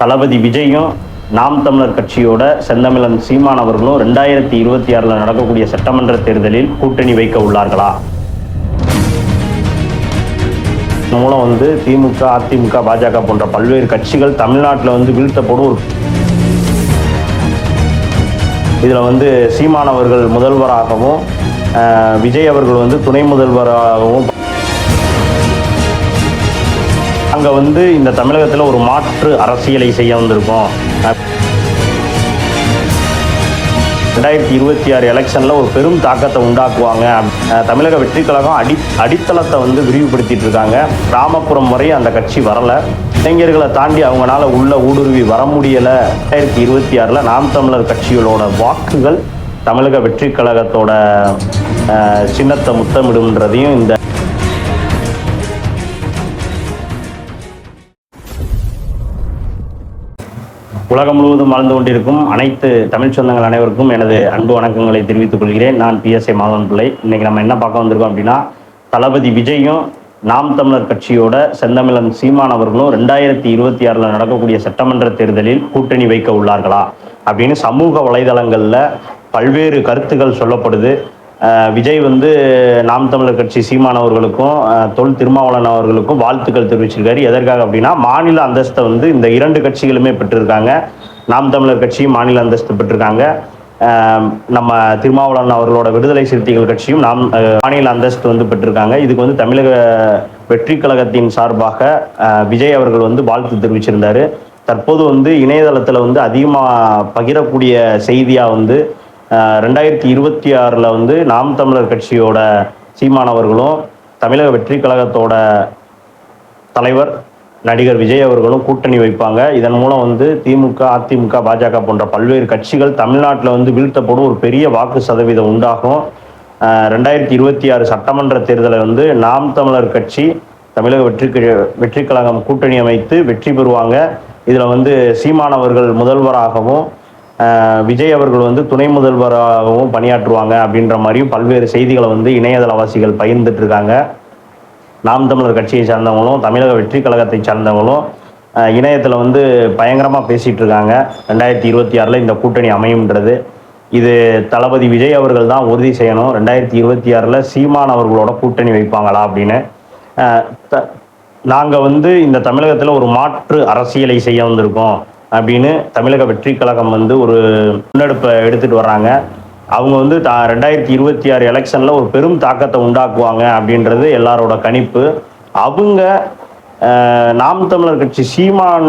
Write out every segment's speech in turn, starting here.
தளபதி விஜயும் நாம் தமிழர் கட்சியோட செந்தமிழன் சீமான் அவர்களும் ரெண்டாயிரத்தி இருபத்தி ஆறில் நடக்கக்கூடிய சட்டமன்ற தேர்தலில் கூட்டணி வைக்க உள்ளார்களா? மூலம் வந்து திமுக அதிமுக பாஜக போன்ற பல்வேறு கட்சிகள் தமிழ்நாட்டில் வந்து வீழ்த்தப்படும். இதில் வந்து சீமான் அவர்கள் முதல்வராகவும் விஜய் அவர்கள் வந்து துணை முதல்வராகவும் அங்கே வந்து இந்த தமிழகத்தில் ஒரு மாற்று அரசியலை செய்ய வந்திருக்கோம். ரெண்டாயிரத்தி இருபத்தி ஆறு எலெக்ஷனில் ஒரு பெரும் தாக்கத்தை உண்டாக்குவாங்க. தமிழக வெற்றி கழகம் அடி அடித்தளத்தை வந்து விரிவுபடுத்திட்டு இருக்காங்க. கிராமப்புறம் வரை அந்த கட்சி வரலை. இளைஞர்களை தாண்டி அவங்களால உள்ள ஊடுருவி வர முடியலை. ரெண்டாயிரத்தி இருபத்தி ஆறில் நாம் தமிழர் கட்சிகளோட வாக்குகள் தமிழக வெற்றி கழகத்தோட சின்னத்தை முத்தமிடும்ன்றதையும் இந்த உலகம் முழுவதும் வாழ்ந்து கொண்டிருக்கும் அனைத்து தமிழ் சொந்தங்கள் அனைவருக்கும் எனது அன்பு வணக்கங்களை தெரிவித்துக் கொள்கிறேன். நான் பிஎஸ்ஐ மாதவன் பிள்ளை இன்னைக்கு நம்ம என்ன பார்க்க வந்திருக்கோம் அப்படின்னா தளபதி விஜயும் நாம் தமிழர் கட்சியோட செந்தமிழன் சீமான் அவர்களும் ரெண்டாயிரத்தி இருபத்தி ஆறில் நடக்கக்கூடிய சட்டமன்ற தேர்தலில் கூட்டணி வைக்க உள்ளார்களா? அப்படின்னு சமூக வலைதளங்களில் பல்வேறு கருத்துக்கள் சொல்லப்படுது. விஜய் வந்து நாம் தமிழர் கட்சி சீமான் அவர்களுக்கும் தொல் திருமாவளவன் அவர்களுக்கும் வாழ்த்துக்கள் தெரிவிச்சிருக்காரு. எதற்காக அப்படின்னா மாநில அந்தஸ்தை வந்து இந்த இரண்டு கட்சிகளுமே பெற்றிருக்காங்க. நாம் தமிழர் கட்சியும் மாநில அந்தஸ்து பெற்றிருக்காங்க. நம்ம திருமாவளவன் அவர்களோட விடுதலை சிறுத்தைகள் கட்சியும் நாம் மாநில அந்தஸ்து வந்து பெற்றிருக்காங்க. இதுக்கு வந்து தமிழக வெற்றி கழகத்தின் சார்பாக விஜய் அவர்கள் வந்து வாழ்த்து தெரிவிச்சிருந்தாரு. தற்போது வந்து இணையதளத்தில் வந்து அதிகமாக பகிரக்கூடிய செய்தியாக வந்து ரெண்டாயிரத்தி இருபத்தி ஆறில் வந்து நாம் தமிழர் கட்சியோட சீமானவர்களும் தமிழக வெற்றி கழகத்தோட தலைவர் நடிகர் விஜய் அவர்களும் கூட்டணி வைப்பாங்க. இதன் மூலம் வந்து திமுக அதிமுக பாஜக போன்ற பல்வேறு கட்சிகள் தமிழ்நாட்டில் வந்து வீழ்த்தப்படும் ஒரு பெரிய வாக்கு சதவீதம் உண்டாகும். ரெண்டாயிரத்தி இருபத்தி ஆறு சட்டமன்ற தேர்தலை வந்து நாம் தமிழர் கட்சி தமிழக வெற்றி வெற்றி கழகம் கூட்டணி அமைத்து வெற்றி பெறுவாங்க. இதில் வந்து சீமானவர்கள் முதல்வராகவும் விஜய் அவர்கள் வந்து துணை முதல்வராகவும் பணியாற்றுவாங்க அப்படின்ற மாதிரியும் பல்வேறு செய்திகளை வந்து இணையதளவாசிகள் பகிர்ந்துட்டு இருக்காங்க. நாம் தமிழர் கட்சியை சார்ந்தவங்களும் தமிழக வெற்றி கழகத்தை சார்ந்தவங்களும் இணையத்தில் வந்து பயங்கரமாக பேசிகிட்டு இருக்காங்க. ரெண்டாயிரத்தி இருபத்தி ஆறில் இந்த கூட்டணி அமையும்ன்றது. இது தளபதி விஜய் அவர்கள் தான் உறுதி செய்யணும். ரெண்டாயிரத்தி இருபத்தி ஆறில் சீமான் அவர்களோட கூட்டணி வைப்பாங்களா அப்படின்னு. நாங்கள் வந்து இந்த தமிழகத்தில் ஒரு மாற்று அரசியலை செய்ய வந்திருக்கோம். அப்படின்னு தமிழக வெற்றி கழகம் வந்து ஒரு முன்னெடுப்பை எடுத்துகிட்டு வர்றாங்க. அவங்க வந்து தா ரெண்டாயிரத்தி இருபத்தி ஆறு எலெக்ஷனில் ஒரு பெரும் தாக்கத்தை உண்டாக்குவாங்க அப்படின்றது எல்லாரோட கணிப்பு. அவங்க நாம் தமிழர் கட்சி சீமான்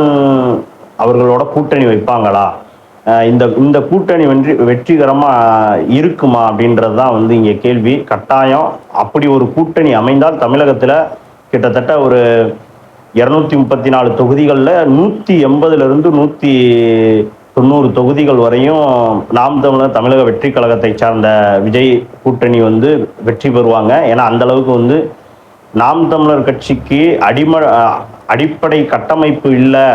அவர்களோட கூட்டணி வைப்பாங்களா? இந்த இந்த கூட்டணி வெற்றி வெற்றிகரமாக இருக்குமா அப்படின்றது தான் வந்து இங்கே கேள்வி. கட்டாயம் அப்படி ஒரு கூட்டணி அமைந்தால் தமிழகத்தில் கிட்டத்தட்ட ஒரு இரநூத்தி முப்பத்தி நாலு தொகுதிகளில் நூற்றி எண்பதுலேருந்து நூற்றி தொண்ணூறு தொகுதிகள் வரையும் நாம் தமிழர் தமிழக வெற்றி கழகத்தை சார்ந்த விஜய் கூட்டணி வந்து வெற்றி பெறுவாங்க. ஏன்னா அந்த அளவுக்கு வந்து நாம் தமிழர் கட்சிக்கு அடிம அடிப்படை கட்டமைப்பு இல்லை.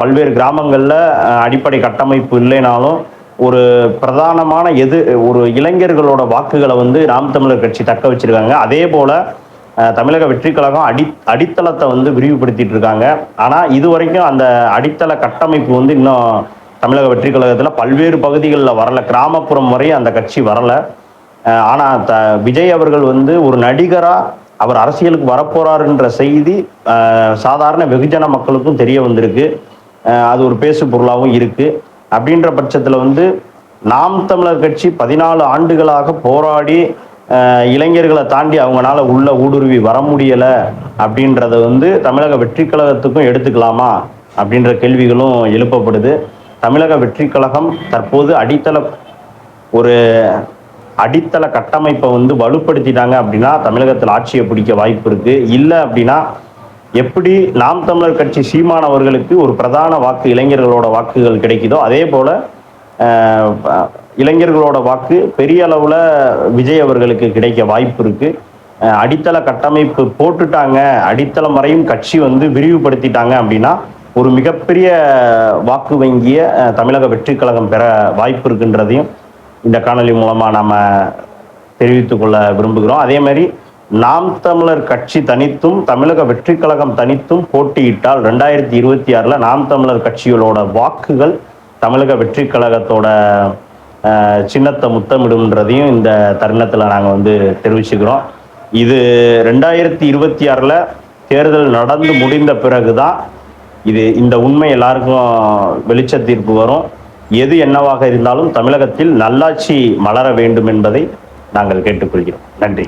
பல்வேறு கிராமங்களில் அடிப்படை கட்டமைப்பு இல்லைனாலும் ஒரு பிரதானமான எது ஒரு இளைஞர்களோட வாக்குகளை வந்து நாம் தமிழர் கட்சி தக்க வச்சிருக்காங்க. அதே போல் தமிழக வெற்றி கழகம் அடி அடித்தளத்தை வந்து விரிவுபடுத்திட்டு இருக்காங்க. ஆனால் இது வரைக்கும் அந்த அடித்தள கட்டமைப்பு வந்து இன்னும் தமிழக வெற்றி கழகத்தில் பல்வேறு பகுதிகளில் வரல. கிராமப்புறம் வரையும் அந்த கட்சி வரல. ஆனால் த விஜய் அவர்கள் வந்து ஒரு நடிகராக அவர் அரசியலுக்கு வரப்போறாருன்ற செய்தி சாதாரண வெகுஜன மக்களுக்கும் தெரிய வந்திருக்கு. அது ஒரு பேசு பொருளாகவும் இருக்குது அப்படின்ற பட்சத்தில் வந்து நாம் தமிழர் கட்சி பதினாலு ஆண்டுகளாக போராடி இளைஞர்களை தாண்டி அவங்களால உள்ள ஊடுருவி வர முடியல அப்படின்றத வந்து தமிழக வெற்றி கழகத்துக்கும் எடுத்துக்கலாமா அப்படின்ற கேள்விகளும் எழுப்பப்படுது. தமிழக வெற்றி கழகம் தற்போது அடித்தள ஒரு அடித்தள கட்டமைப்பை வந்து வலுப்படுத்திட்டாங்க அப்படின்னா தமிழகத்தில் ஆட்சியை பிடிக்க வாய்ப்பு இருக்கு. இல்லை அப்படின்னா எப்படி நாம் தமிழர் கட்சி சீமானவர்களுக்கு ஒரு பிரதான வாக்கு இளைஞர்களோட வாக்குகள் கிடைக்குதோ அதே போல இளைஞர்களோட வாக்கு பெரிய அளவில் விஜய் அவர்களுக்கு கிடைக்க வாய்ப்பு இருக்குது அடித்தள கட்டமைப்பு போட்டுட்டாங்க. அடித்தளம் வரையும் கட்சி வந்து விரிவுபடுத்திட்டாங்க அப்படின்னா ஒரு மிகப்பெரிய வாக்கு வங்கிய தமிழக வெற்றிக் கழகம் பெற வாய்ப்பு இருக்குன்றதையும் இந்த காணொலி மூலமாக நாம் தெரிவித்துக்கொள்ள விரும்புகிறோம். அதே மாதிரி நாம் தமிழர் கட்சி தனித்தும் தமிழக வெற்றிக் கழகம் தனித்தும் போட்டியிட்டால் ரெண்டாயிரத்தி இருபத்தி ஆறில் நாம் தமிழர் கட்சிகளோட வாக்குகள் தமிழக வெற்றி கழகத்தோட சின்னத்தை முத்தமிடும்ன்றதையும் இந்த தருணத்தில் நாங்கள் வந்து தெரிவிச்சுக்கிறோம். இது ரெண்டாயிரத்தி இருபத்தி ஆறில் தேர்தல் நடந்து முடிந்த பிறகு தான் இது இந்த உண்மை எல்லாருக்கும் வெளிச்ச தீர்ப்பு வரும். எது என்னவாக இருந்தாலும் தமிழகத்தில் நல்லாட்சி மலர வேண்டும் என்பதை நாங்கள் கேட்டுக்கொள்கிறோம். நன்றி.